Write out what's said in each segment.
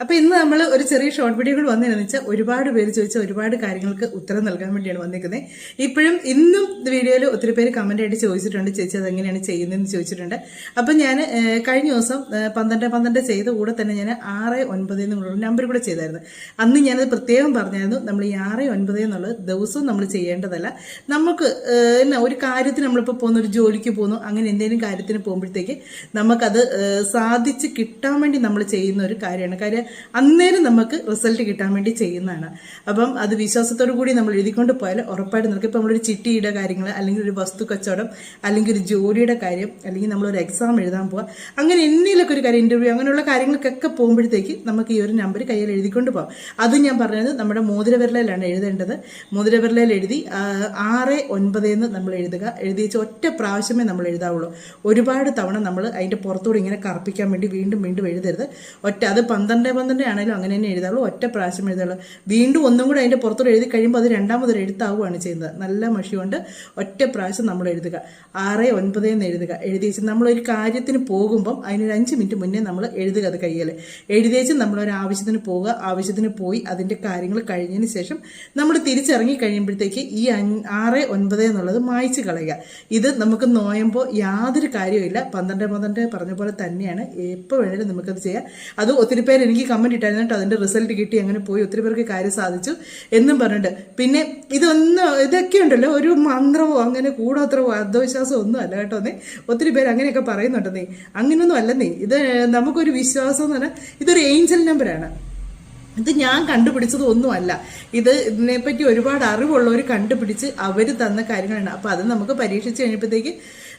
അപ്പൊ ഇന്ന് നമ്മൾ ഒരു ചെറിയ ഷോർട്ട് വീഡിയോകൾ കൂടി വന്നതെന്ന് വെച്ചാൽ ഒരുപാട് പേര് ചോദിച്ച ഒരുപാട് കാര്യങ്ങൾക്ക് ഉത്തരം നൽകാൻ വേണ്ടിയാണ് വന്നിരിക്കുന്നത് ഇപ്പോഴും ഇന്നും വീഡിയോയിൽ ഒത്തിരി പേര് കമന്റ് ആയിട്ട് ചോദിച്ചിട്ടുണ്ട് ചേച്ചി അത് എങ്ങനെയാണ് ചെയ്യുന്നതെന്ന് ചോദിച്ചിട്ടുണ്ട്. അപ്പൊ ഞാൻ കഴിഞ്ഞ ദിവസം പന്ത്രണ്ട് പന്ത്രണ്ട് ചെയ്ത കൂടെ തന്നെ ഞാൻ ആറ് ഒൻപത് എന്നുള്ള നമ്പർ കൂടെ ചെയ്തായിരുന്നു. അന്ന് ഞാനത് പ്രത്യേകം പറഞ്ഞായിരുന്നു നമ്മൾ ഈ ആറ് ഒൻപത് എന്നുള്ളത് ദിവസവും നമ്മൾ ചെയ്യേണ്ടതല്ല. നമുക്ക് എന്നാ ഒരു കാര്യത്തിന് നമ്മളിപ്പോൾ പോകുന്ന ഒരു ജോലിക്ക് പോകുന്നു അങ്ങനെ എന്തെങ്കിലും കാര്യത്തിന് പോകുമ്പോഴത്തേക്ക് നമുക്കത് സാധിച്ച് കിട്ടാൻ വേണ്ടി നമ്മൾ ചെയ്യുന്ന ഒരു കാര്യമാണ്. കാര്യം അന്നേരം നമുക്ക് റിസൾട്ട് കിട്ടാൻ വേണ്ടി ചെയ്യുന്നതാണ്. അപ്പം അത് വിശ്വാസത്തോടു കൂടി നമ്മൾ എഴുതിക്കൊണ്ട് പോയാൽ ഉറപ്പായിട്ട് നമുക്ക് ഇപ്പം നമ്മളൊരു ചിട്ടിയുടെ കാര്യങ്ങൾ അല്ലെങ്കിൽ ഒരു വസ്തു കച്ചവടം അല്ലെങ്കിൽ ഒരു ജോലിയുടെ കാര്യം അല്ലെങ്കിൽ നമ്മളൊരു എക്സാം എഴുതാൻ പോവുക അങ്ങനെ എന്തെങ്കിലുമൊക്കെ ഒരു കാര്യം ഇന്റർവ്യൂ അങ്ങനെയുള്ള കാര്യങ്ങൾക്കൊക്കെ പോകുമ്പോഴത്തേക്ക് നമുക്ക് ഈ ഒരു നമ്പർ കയ്യിൽ എഴുതിക്കൊണ്ട് പോകാം അത് ഞാൻ പറഞ്ഞത് നമ്മുടെ മോതിരവിരലയിലാണ് എഴുതേണ്ടത്. മോതിരവിരലയിൽ എഴുതി ആറ് ഒൻപത് എന്ന് നമ്മൾ എഴുതുക. എഴുതി വെച്ച ഒറ്റ പ്രാവശ്യമേ നമ്മൾ എഴുതാവുള്ളൂ. ഒരുപാട് തവണ നമ്മൾ അതിന്റെ പുറത്തൂടെ ഇങ്ങനെ കറപ്പിക്കാൻ വേണ്ടി വീണ്ടും വീണ്ടും എഴുതരുത്. ഒറ്റ അത് പന്ത്രണ്ട് പന്ത്രണ്ട് ആണെങ്കിലും അങ്ങനെ തന്നെ എഴുതാവുള്ളൂ ഒറ്റ പ്രാവശ്യം എഴുതാവുള്ളൂ വീണ്ടും ഒന്നും കൂടെ അതിന്റെ പുറത്തോട്ട് എഴുതി കഴിയുമ്പോൾ അത് രണ്ടാമതൊരു എഴുത്താവുകയാണ് ചെയ്യുന്നത്. നല്ല മഷി കൊണ്ട് ഒറ്റ പ്രാവശ്യം നമ്മൾ എഴുതുക. ആറ് ഒൻപത് എന്ന് എഴുതുക. എഴുതി വെച്ച് നമ്മളൊരു കാര്യത്തിന് പോകുമ്പം അതിനൊരു അഞ്ച് മിനിറ്റ് മുന്നേ നമ്മൾ എഴുതുക അത് കയ്യിൽ. എഴുതി വെച്ച് നമ്മളൊരു ആവശ്യത്തിന് പോവുക. ആവശ്യത്തിന് പോയി അതിന്റെ കാര്യങ്ങൾ കഴിഞ്ഞതിന് ശേഷം നമ്മൾ തിരിച്ചിറങ്ങി കഴിയുമ്പോഴത്തേക്ക് ഈ ആറ് ഒൻപത് എന്നുള്ളത് മായ്ച്ചു കളയുക. ഇത് നമുക്ക് നോയുമ്പോൾ യാതൊരു കാര്യമില്ല പന്ത്രണ്ട് പന്ത്രണ്ട് പറഞ്ഞ പോലെ തന്നെയാണ്. എപ്പോൾ വേണേലും നമുക്കത് ചെയ്യാം. അത് ഒത്തിരി പേര് എനിക്ക് കമന്റ് ഇട്ടായിരുന്നു കേട്ടോ. അതിന്റെ റിസൾട്ട് കിട്ടി അങ്ങനെ പോയി. ഒത്തിരി പേർക്ക് കാര്യം സാധിച്ചു എന്നും പറഞ്ഞിട്ട്. പിന്നെ ഇതൊന്നും ഇതൊക്കെ ഉണ്ടല്ലോ. ഒരു മന്ത്രമോ അങ്ങനെ കൂടോത്രമോ അന്ധവിശ്വാസമോ ഒന്നും അല്ല കേട്ടോ നീ. ഒത്തിരി പേര് അങ്ങനെയൊക്കെ പറയുന്നുണ്ട് നീ. അങ്ങനെയൊന്നും അല്ല നീ ഇത് നമുക്കൊരു വിശ്വാസം എന്ന് പറഞ്ഞാൽ ഇതൊരു ഏഞ്ചൽ നമ്പറാണ് ഇത് ഞാൻ കണ്ടുപിടിച്ചത് ഒന്നുമല്ല. ഇത് ഇതിനെപ്പറ്റി ഒരുപാട് അറിവുള്ളവർ കണ്ടുപിടിച്ച് അവർ തന്ന കാര്യങ്ങളാണ്. അപ്പോൾ അത് നമുക്ക് പരീക്ഷിച്ച് കഴിഞ്ഞപ്പോഴത്തേക്ക്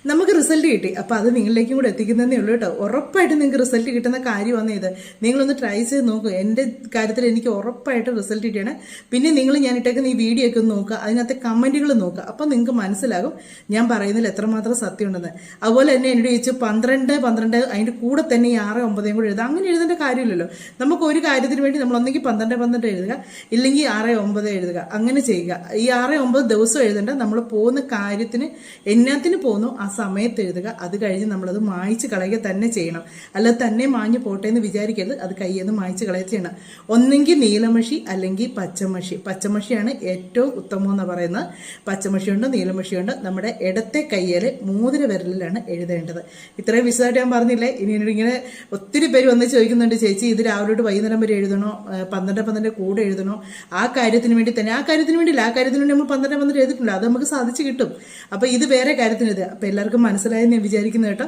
നമുക്ക് റിസൾട്ട് കിട്ടി. അപ്പോൾ അത് നിങ്ങളിലേക്കും കൂടെ എത്തിക്കുന്നതേ ഉള്ളൂ കേട്ടോ. ഉറപ്പായിട്ടും നിങ്ങൾക്ക് റിസൾട്ട് കിട്ടുന്ന കാര്യമാണ് ഇത്. നിങ്ങളൊന്ന് ട്രൈ ചെയ്ത് നോക്കൂ. എന്റെ കാര്യത്തിൽ എനിക്ക് ഉറപ്പായിട്ട് റിസൾട്ട് കിട്ടിയാണ്. പിന്നെ നിങ്ങൾ ഞാൻ ഇട്ടേക്കുന്ന ഈ വീഡിയോ ഒക്കെ നോക്കുക. അതിനകത്തെ കമന്റുകൾ നോക്കുക. അപ്പോൾ നിങ്ങൾക്ക് മനസ്സിലാകും ഞാൻ പറയുന്നതിൽ എത്രമാത്രം സത്യമുണ്ടെന്ന്. അതുപോലെ തന്നെ എന്നോട് ചോദിച്ചു പന്ത്രണ്ട് പന്ത്രണ്ട് അതിന്റെ കൂടെ തന്നെ ഈ ആറ് ഒമ്പതേയും കൂടെ എഴുതുക. അങ്ങനെ എഴുതേണ്ട കാര്യമില്ലല്ലോ. നമുക്ക് ഒരു കാര്യത്തിന് വേണ്ടി നമ്മൾ ഒന്നെങ്കിൽ പന്ത്രണ്ട് പന്ത്രണ്ട് എഴുതുക. ഇല്ലെങ്കിൽ ആറ് ഒമ്പത് എഴുതുക. അങ്ങനെ ചെയ്യുക. ഈ ആറ് ഒമ്പത് ദിവസം എഴുതേണ്ട നമ്മൾ പോകുന്ന കാര്യത്തിന് എന്നാത്തിന് പോകുന്നു ആ സമയത്ത് എഴുതുക. അത് കഴിഞ്ഞ് നമ്മളത് മായ്ച്ച് കളയുക തന്നെ ചെയ്യണം. അല്ല തന്നെ മാഞ്ഞു പോട്ടെ എന്ന് വിചാരിക്കരുത്. അത് കയ്യിൽ നിന്ന് മായ്ച്ച് കളയുക ചെയ്യണം. ഒന്നെങ്കിൽ നീലമഷി അല്ലെങ്കിൽ പച്ചമഷി. പച്ചമഷിയാണ് ഏറ്റവും ഉത്തമം എന്ന് പറയുന്നത്. പച്ചമഷിയുണ്ട് നീലമഷിയുണ്ട്. നമ്മുടെ ഇടത്തെ കയ്യിൽ മൂതിര വിരലിലാണ് എഴുതേണ്ടത്. ഇത്രയും വിശദമായിട്ട് ഞാൻ പറഞ്ഞില്ലേ? ഇനി ഇങ്ങനെ ഒത്തിരി പേര് വന്ന് ചോദിക്കുന്നുണ്ട് ചേച്ചി ഇത് രാവിലെ തൊട്ട് വൈകുന്നേരം വരെ എഴുതണോ? പന്ത്രണ്ട് പന്ത്രണ്ട് കൂടെ എഴുതണോ? ആ കാര്യത്തിന് വേണ്ടി തന്നെ. ആ കാര്യത്തിന് വേണ്ടിയില്ല. ആ കാര്യത്തിന് വേണ്ടി നമ്മൾ പന്ത്രണ്ട് പന്ത്രണ്ട് എഴുതിയിട്ടുണ്ട്. അത് നമുക്ക് സാധിച്ചു കിട്ടും. അപ്പോൾ ഇത് വേറെ കാര്യത്തിന് എഴുതുക അപ്പൊ എല്ലാവർക്കും മനസ്സിലായെന്ന് ഞാൻ വിചാരിക്കുന്നു കേട്ടോ.